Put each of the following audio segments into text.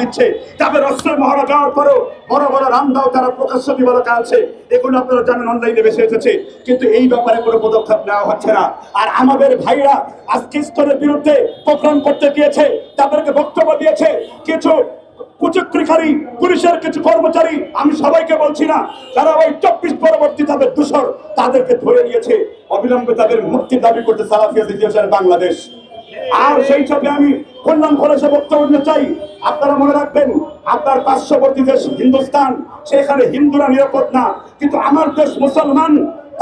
দিচ্ছে। তাদের অস্ত্রের মহড়া দেওয়ার পরেও বড় বড় রামদাও তারা প্রকাশ্য দিবলকা আছে এগুলো আপনারা জানেন অনলাইনে বেশি এসেছে। কিন্তু এই ব্যাপারে কোনো পদক্ষেপ নেওয়া হচ্ছে না। আর আমাদের ভাইরা আজকে স্তরের বিরুদ্ধে প্রোগ্রাম করতে গিয়েছে, তাদেরকে বক্তব্য দিয়েছে। কিছু কুচক্রিকারী পুলিশের কিছু কর্মচারী, আমি সবাইকে বলছি না, যারা ওই চব্বিশ পরবর্তী তাদের দূষর তাদেরকে ধরে নিয়েছে। অবিলম্বে তাদের মুক্তি দাবি করতে সালাফিয়া দ্বিতীয় বাংলাদেশ। আর সেই সাথে আমি কল্যাণ কলেজে বক্তব্য চাই। আপনারা মনে রাখবেন, আপনার পার্শ্ববর্তী দেশ হিন্দুস্তান, সেখানে হিন্দুরা নিরাপদ না। কিন্তু আমার দেশ মুসলমান,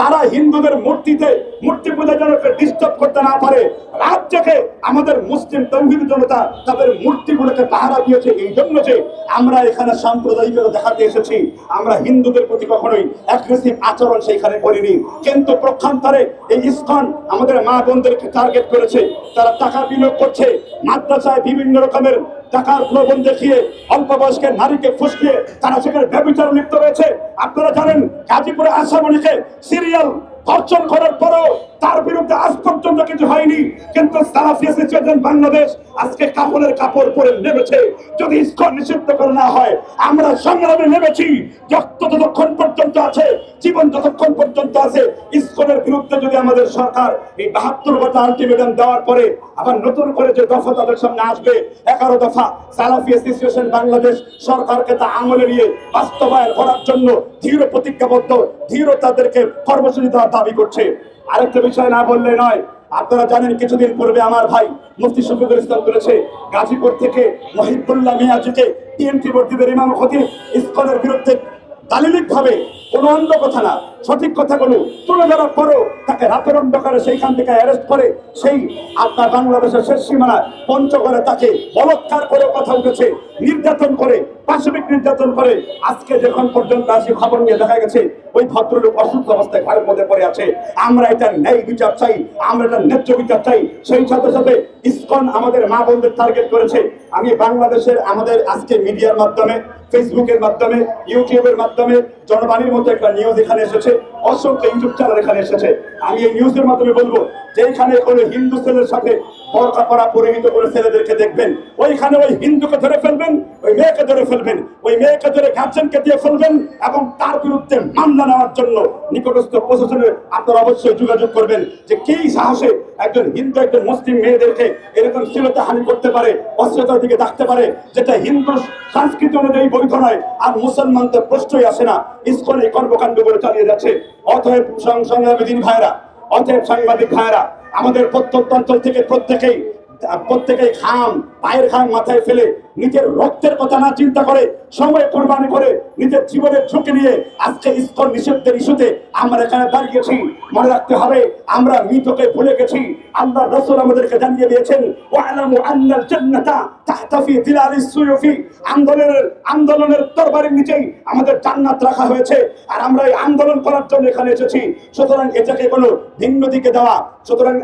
তারা হিন্দুদের মূর্তিতে, মূর্তি পূজা যেন ডিস্টার্ব করতে না পারে। রাত জেগে আমাদের মুসলিম তৌহিদ জনতা তাদের মূর্তিগুলোকে পাহারা দিয়েছে। এই জন্য যে আমরা এখানে সাম্প্রদায়িকতা দেখাতে এসেছি। আমরা হিন্দুদের প্রতি কখনোই অ্যাগ্রেসিভ আচরণ সেইখানে করিনি। কিন্তু প্রক্ষান্তরে এই ইস্কন আমাদের মা বোনদেরকে টার্গেট করেছে। তারা টাকা বিনিয়োগ করছে। মাদ্রাসায় বিভিন্ন রকমের টাকার প্রলোভন দেখিয়ে অল্প বয়স্কের নারীকে ফুসকিয়ে তারা সেখানে ব্যবচার লিপ্ত রয়েছে। আপনারা জানেন, গাজীপুরে আসামণিকে সিরিয়াল ধর্ষণ করার পরেও তার বিরুদ্ধে আজ পর্যন্ত কিছু হয়নি। কিন্তু বাংলাদেশ আজকে কাপড়ের কাপড় পরে নেমেছে। যদি ইস্কন নিষিদ্ধ করে না হয়, আমরা সংগ্রামে নেমেছি। রক্ত যতক্ষণ পর্যন্ত আছে, জীবন যতক্ষণ পর্যন্ত আছে ইস্কনের বিরুদ্ধে যদি আমাদের সরকার এই বাহাত্তর বছর আলটিমেটাম দেওয়ার পরে আবার নতুন করে যে দফা তাদের সামনে আসবে, এগারো দফা সালাফি অ্যাসোসিয়েশন বাংলাদেশ সরকারকে তা আমলে নিয়ে বাস্তবায়ন করার জন্য দৃঢ় প্রতিজ্ঞাবদ্ধ দৃঢ় তাদেরকে কর্মসূচি দেওয়ার দাবি করছে। আরেকটা বিষয় না বললে নয়, আপনারা জানেন কিছুদিন পূর্বে আমার ভাই মুফতি শফিকুল ইসলাম করেছে গাজীপুর থেকে মহিবুল্লাহ মিয়াজিকে টিএমটি বর্তীদের ইমাম খতিব ইসকনের বিরুদ্ধে দালিলিক ভাবে কোনো অন্য কথা না, সঠিক কথাগুলো তুলে ধরার পরও তাকে রাতের অন্ধকারে সেইখান থেকে অ্যারেস্ট করে সেই আপনার বাংলাদেশের শেষ সীমানায় পঞ্চগড়ে তাকে বলৎকার করে কথা উঠেছে, নির্যাতন করে, পাশবিক নির্যাতন করে। আজকে যখন পর্যন্ত আসি খবর নিয়ে দেখা গেছে, ওই ভদ্রলোক অসুস্থ অবস্থায় ঘরের মধ্যে পড়ে আছে। আমরা এটা ন্যায় বিচার চাই, আমরা এটা ন্যায্য বিচার চাই। সেই সাথে সাথে ইসকন আমাদের মা বোনদের টার্গেট করেছে। আমি বাংলাদেশের আমাদের আজকে মিডিয়ার মাধ্যমে ফেসবুকের মাধ্যমে ইউটিউবের মাধ্যমে জনবাণীর মতো একটা নিউজ এখানে এসেছে অসংখ্য ইউটিউব চ্যানেল এখানে এসেছে। আমি এই নিউজের মাধ্যমে বলব যে এখানে কোনো হিন্দু ছেলের সাথে বরকা পরা পরিহিত করে ছেলেদেরকে দেখবেন, ওইখানে ওই হিন্দুকে ধরে ফেলবেন, ওই মেয়েকে ধরে ফেলবেন, ওই মেয়েকে ধরে গার্জেনকে দিয়ে ফেলবেন এবং তার বিরুদ্ধে মামলা নেওয়ার জন্য নিকটস্থ প্রশাসনে আপনারা অবশ্যই যোগাযোগ করবেন যে কি সাহসে একজন হিন্দু, একজন মুসলিম মেয়েদেরকে এরকম শ্লীলতা হানি করতে পারে, অশ্লীলতার দিকে ডাকতে পারে, যেটা হিন্দু সংস্কৃতি অনুযায়ী বৈধ নয়, আর মুসলমান তো প্রশ্নই আসে না। ইস্কন কর্মকাণ্ড করে চালিয়ে যাচ্ছে। অতএব সং- সংগ্রামী ভাইরা অতএব সাংবাদিক ভাইরা আমাদের প্রত্যন্ত অঞ্চল থেকে প্রত্যেকেই প্রত্যেকেই খাম। পায়ের খাম মাথায় ফেলে নিজের রক্তের কথা না চিন্তা করে, সময় কোরবানি করে, নিজের জীবনের ঝুঁকি নিয়ে আজকে ইস্কন নিষেধের ইস্যুতে আমরা এখানে দাঁড়িয়েছি। মনে রাখতে হবে, আমরা মৃতকে ভুলে গেছি। আল্লাহ রসুল আমাদেরকে জানিয়ে দিয়েছেন আন্দোলনের আন্দোলনের নিচেই আমাদের জান্নাত রাখা হয়েছে। আর আমরা এই আন্দোলন করার জন্য এখানে এসেছি। সুতরাং এটাকে কোনো ভিন্ন দিকে দেওয়া, সুতরাং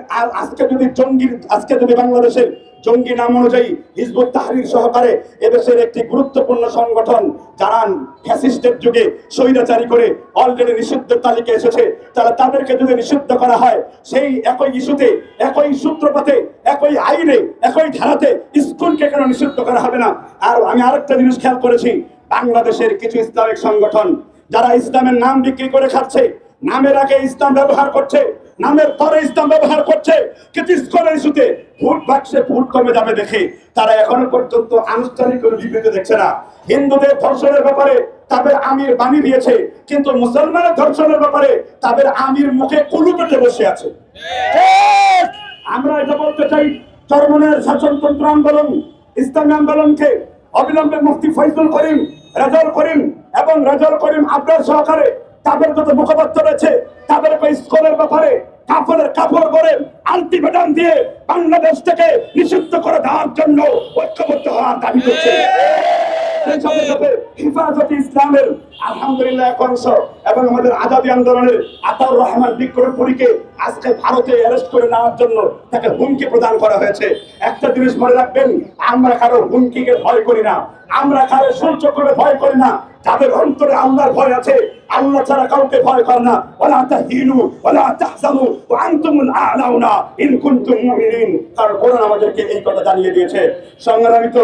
আজকে যদি জঙ্গির, আজকে যদি বাংলাদেশের জঙ্গি নাম অনুযায়ী হিজবুত তাহরির সহকারে এদেশের একটি গুরুত্বপূর্ণ সংগঠন, যারা ফ্যাসিস্টের যুগে স্বৈরাচারী করে অলরেডি নিষিদ্ধ তালিকা এসেছে, তারা তাদেরকে যদি নিষিদ্ধ করা হয়, সেই একই ইস্যুতে, একই সূত্রপাতে, একই আইনে, একই ধারাতে স্কুলকে কেন নিষিদ্ধ করা হবে না? আর আমি আরেকটা জিনিস খেয়াল করেছি, বাংলাদেশের কিছু ইসলামিক সংগঠন, যারা ইসলামের নাম বিক্রি করে খাচ্ছে, নামের আগে ইসলাম ব্যবহার করছে নামের পরে ইসলাম ব্যবহার করছে কিন্তু স্কুলের ইস্যুতে ভোট বাক্সে ভোট কমে যাবে দেখে তারা এখনও পর্যন্ত আনুষ্ঠানিক কোনো বিবৃতি দেখছে না। হিন্দুদের ধর্ষণের ব্যাপারে তাদের আমির বাণী দিয়েছে কিন্তু মুসলমানের ধর্ষণের ব্যাপারে তাদের আমির মুখে কুলু পেটে বসে আছে। আমরা এটা বলতে চাই চরমনের শাসনতন্ত্র আন্দোলন ইসলামী আন্দোলনকে অবিলম্বে মুফতি ফৈজুল করিম রেজাল করিম এবং রেজাল করিম আব্রার সহকারে তাদের যত মুখপাত্র রয়েছে তাদেরকে স্কুলের ব্যাপারে কাপড়ের কাপড় করে আলটিমেটাম দিয়ে বাংলাদেশ থেকে নিষিদ্ধ করে দেওয়ার জন্য ঐক্যবদ্ধ হওয়ার দাবি করছে। হিফাজতে ইসলামের আলহামদুলিল্লাহ এবং আমাদের আজাদি আন্দোলনের আতাউর রহমান বিক্রমপুরীকে আজকে ভারতে অ্যারেস্ট করে নেওয়ার জন্য তাকে হুমকি প্রদান করা হয়েছে। একটা জিনিস মনে রাখবেন, আমরা কারও হুমকিকে ভয় করি না। আমরা কারও সহ্য করে ভয় করি না। যাদের অন্তরে আল্লাহর ভয় আছে। আল্লাহ ছাড়া কাউকে ভয় করে না। ওলা তাহিনু ওলা তাহজানু, ওয়া আনতুমুল আ'লাউনা ইন কুনতুম মুমিনিন। কারণ কোরআন আমাদেরকে এই কথা জানিয়ে দিয়েছে। সংগ্রামিত